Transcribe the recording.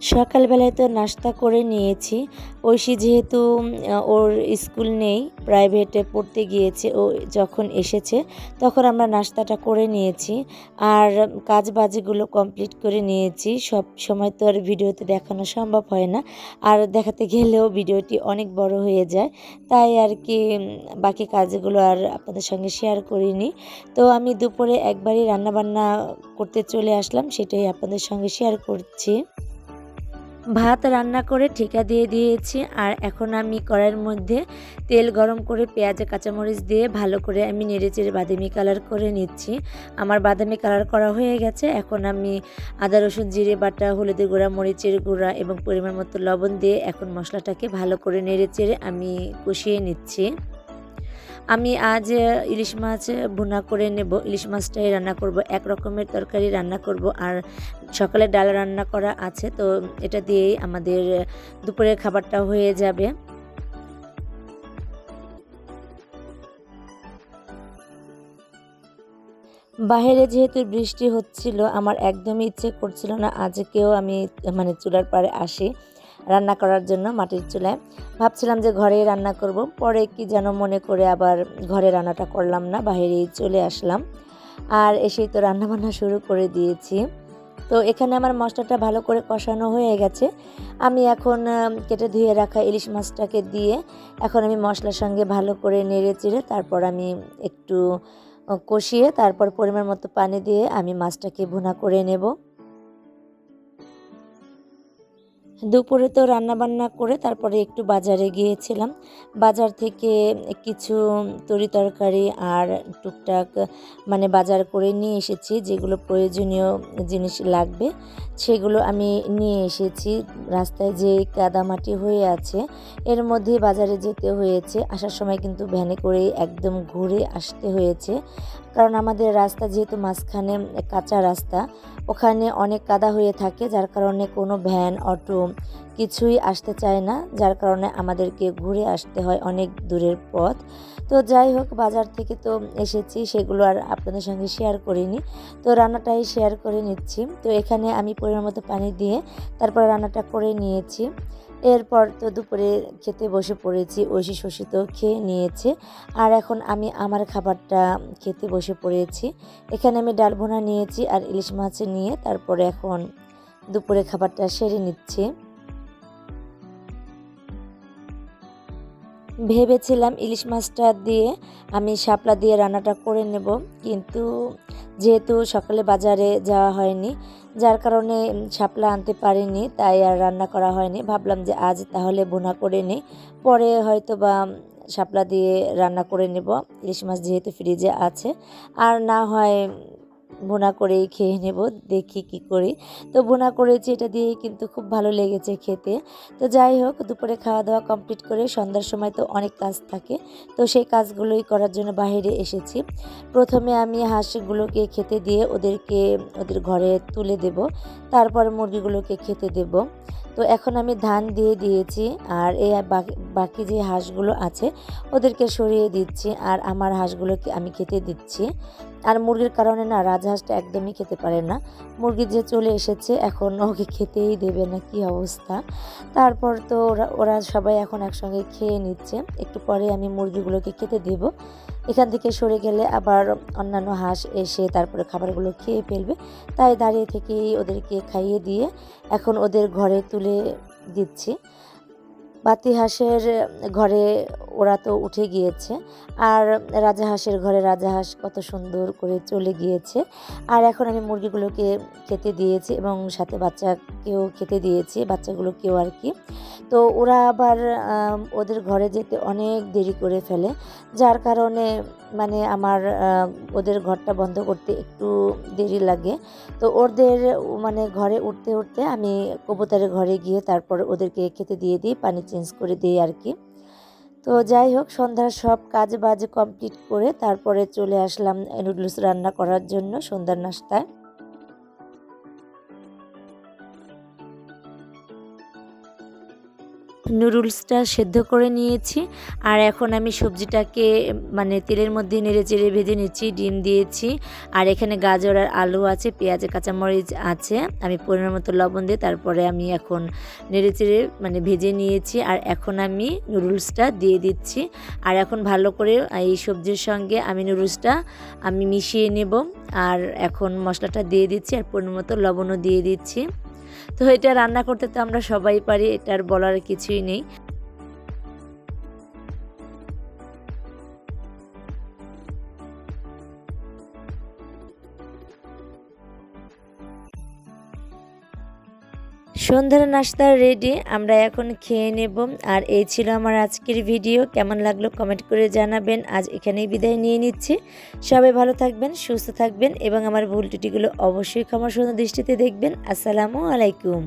সকালবেলায় তো নাস্তা করে নিয়েছি। ঐশী যেহেতু ওর স্কুল নেই, প্রাইভেটে পড়তে গিয়েছে, ও যখন এসেছে তখন আমরা নাস্তাটা করে নিয়েছি। আর কাজ বাজগুলো কমপ্লিট করে নিয়েছি। সব সময় তো আর ভিডিওতে দেখানো সম্ভব হয় না। আর দেখাতে গেলেও ভিডিওটি অনেক বড় হয়ে যায়। তাই আর কি বাকি কাজগুলো আর আপনাদের সঙ্গে শেয়ার করিনি। তো আমি দুপুরে একবারই রান্নাবান্না করতে চলে আসলাম, সেটাই আপনাদের সঙ্গে শেয়ার করছি। ভাত রান্না করে ঠিকা দিয়ে দিয়েছি, আর এখন আমি কড়াইয়ের মধ্যে তেল গরম করে পেঁয়াজে কাঁচামরিচ দিয়ে ভালো করে আমি নেড়েচেড়ে বাদামি কালার করে নিচ্ছি। আমার বাদামি কালার করা হয়ে গেছে, এখন আমি আদা, রসুন, জিরে, বাটা, হলুদের গুঁড়া, মরিচের গুঁড়া এবং পরিমাণ মতো লবণ দিয়ে এখন মশলাটাকে ভালো করে নেড়েচেড়ে আমি কষিয়ে নিচ্ছি। আমি আজ ইলিশ মাছ ভুনা করে নেব। ইলিশ মাছটাই রান্না করব। এক রকমের তরকারি রান্না করব। আর সকালে ডাল রান্না করা আছে, তো এটা দিয়েই আমাদের দুপুরের খাবারটা হয়ে যাবে। বাইরে যেহেতু বৃষ্টি হচ্ছিল, আমার একদমই ইচ্ছে করছিল না আজকেও আমি মানে চুলার পাড়ে আসি। রান্না করার জন্য মাটির চুলায়। ভাবছিলাম যে ঘরেই রান্না করব, পরে কি যেন মনে করে আবার ঘরে রান্নাটা করলাম না বাইরেই চলে আসলাম। আর এসেই তো রান্নাবান্না শুরু করে দিয়েছি। তো এখানে আমার মশলাটা ভালো করে কষানো হয়ে গেছে। আমি এখন কেটে ধুয়ে রাখা ইলিশ মাছটাকে দিয়ে এখন আমি মশলার সঙ্গে ভালো করে নেড়ে চেড়ে তারপর আমি একটু কষিয়ে তারপর পরিমাণ মতো পানি দিয়ে আমি মাছটাকে ভুনা করে নেব। দুপুরে তো রান্না বান্না করে তারপরে একটু বাজারে গিয়েছিলাম। বাজার থেকে কিছু তরি তরকারি আর টুকটাক মানে বাজার করে নিয়ে এসেছি, যেগুলো প্রয়োজনীয় জিনিস লাগবে, সেগুলো আমি নিয়ে এসেছি। রাস্তায় যে কাদামাটি হয়ে আছে, এর মধ্যে বাজারে যেতে হয়েছে। আসার সময় কিন্তু ভ্যানে করে একদম ঘুরে আসতে হয়েছে। কারণ আমাদের রাস্তা যেহেতু মাঝখানে কাঁচা রাস্তা, ওখানে অনেক কাদা হয়ে থাকে, যার কারণে কোনো ভ্যান, অটো কিছুই আসতে চায় না, যার কারণে আমাদেরকে ঘুরে আসতে হয় অনেক দূরের পথ। তো যাই হোক, বাজার থেকে তো এসেছি, সেগুলো আর আপনাদের সঙ্গে শেয়ার করিনি। তো রান্নাটাই শেয়ার করে নিচ্ছি। তো এখানে আমি পরিমাণ মতো পানি দিয়ে তারপর রান্নাটা করে নিয়েছি। এরপর তো দুপুরে খেতে বসে পড়েছি, ঐশী শশী তো খেয়ে নিয়েছে। আর এখন আমি আমার খাবারটা খেতে বসে পড়েছি। এখানে আমি ডাল ভুনা নিয়েছি আর ইলিশ মাছ নিয়ে, তারপরে এখন দুপুরে খাবারটা সেরে নিচ্ছি। ভেবেছিলাম ইলিশ মাছটা দিয়ে আমি শাপলা দিয়ে রান্নাটা করে নেব, কিন্তু যেহেতু সকালে বাজারে যাওয়া হয়নি, যার কারণে শাপলা আনতে পারিনি, তাই আর রান্না করা হয়নি। ভাবলাম যে আজ তাহলে বোনা করে নিই, পরে হয়তো বা শাপলা দিয়ে রান্না করে নেব। ইলিশ মাছ যেহেতু ফ্রিজে আছে, আর না হয় ভুনা করেই খেয়ে নেব, দেখি কি করি। তো বোনা করেছি, এটা দিয়েই কিন্তু খুব ভালো লেগেছে খেতে। তো যাই হোক, দুপুরে খাওয়া দাওয়া কমপ্লিট করে সন্ধ্যার সময় তো অনেক কাজ থাকে। তো সেই কাজগুলোই করার জন্য বাইরে এসেছি। প্রথমে আমি হাঁসগুলোকে খেতে দিয়ে ওদেরকে, ওদের ঘরে তুলে দেব। তারপর মুরগিগুলোকে খেতে দেব। তো এখন আমি ধান দিয়ে দিয়েছি আর বাকি বাকি যে হাঁসগুলো আছে ওদেরকে সরিয়ে দিচ্ছি আর আমার হাঁসগুলোকে আমি খেতে দিচ্ছি। আর মুরগির কারণে না রাজহাঁসটা একদমই খেতে পারে না। মুরগি যে চলে এসেছে এখন ওকে খেতেই দেবে না, কি অবস্থা? তারপর তো ওরা ওরা সবাই এখন একসঙ্গে খেয়ে নিচ্ছে। একটু পরে আমি মুরগিগুলোকে খেতে দেব। এখান থেকে সরে গেলে আবার অন্যান্য হাঁস এসে তারপরে খাবারগুলো খেয়ে ফেলবে। তাই দাঁড়িয়ে থেকেই ওদেরকে খাইয়ে দিয়ে এখন ওদের ঘরে তুলে দিচ্ছি। বাতি হাঁসের ঘরে ওরা তো উঠে গিয়েছে, আর রাজাহাঁসের ঘরে রাজাহাঁস কত সুন্দর করে চলে গিয়েছে। আর এখন আমি মুরগিগুলোকে খেতে দিয়েছি এবং সাথে বাচ্চাকেও খেতে দিয়েছি, বাচ্চাগুলোকেও আর কি। তো ওরা আবার ওদের ঘরে যেতে অনেক দেরি করে ফেলে। যার কারণে মানে আমার ওদের ঘরটা বন্ধ করতে একটু দেরি লাগে। তো ওদের মানে ঘরে উঠতে উঠতে আমি কবুতরের ঘরে গিয়ে তারপর ওদেরকে খেতে দিয়ে দিই, পানি চেঞ্জ করে দিই আর কি। তো যাই হোক, সন্ধ্যার সব কাজ বাজ কমপ্লিট করে তারপরে চলে আসলাম নুডলস রান্না করার জন্য সন্ধ্যার নাস্তায়। নুডলসটা সেদ্ধ করে নিয়েছি। আর এখন আমি সবজিটাকে মানে তেলের মধ্যে নেড়ে চেড়ে ভেজে নিচ্ছি, ডিম দিয়েছি। আর এখানে গাজর আর আলু আছে, পেঁয়াজ, কাঁচামরিচ আছে। আমি পরিমাণ মতো লবণ দিয়ে তারপরে আমি এখন নেড়ে চেড়ে মানে ভেজে নিয়েছি। আর এখন আমি নুডলসটা দিয়ে দিচ্ছি। আর এখন ভালো করে এই সবজির সঙ্গে আমি নুডলসটা আমি মিশিয়ে নেব। আর এখন মশলাটা দিয়ে দিচ্ছি আর পরিমাণ মতো লবণও দিয়ে দিচ্ছি। তো এটা রান্না করতে তো আমরা সবাই পারি এটার বলার কিছুই নেই। সন্ধ্যার নাস্তা রেডি আমরা এখন খেয়ে নেব। আর এই ছিল আমার আজকের ভিডিও কেমন লাগল কমেন্ট করে জানাবেন। আজ এখানেই বিদায় নিয়ে নিচ্ছি। সবাই ভালো থাকবেন, সুস্থ থাকবেন এবং আমার ভুল ত্রুটিগুলো অবশ্যই ক্ষমা সুন্দর দৃষ্টিতে দেখবেন। আসসালামু আলাইকুম।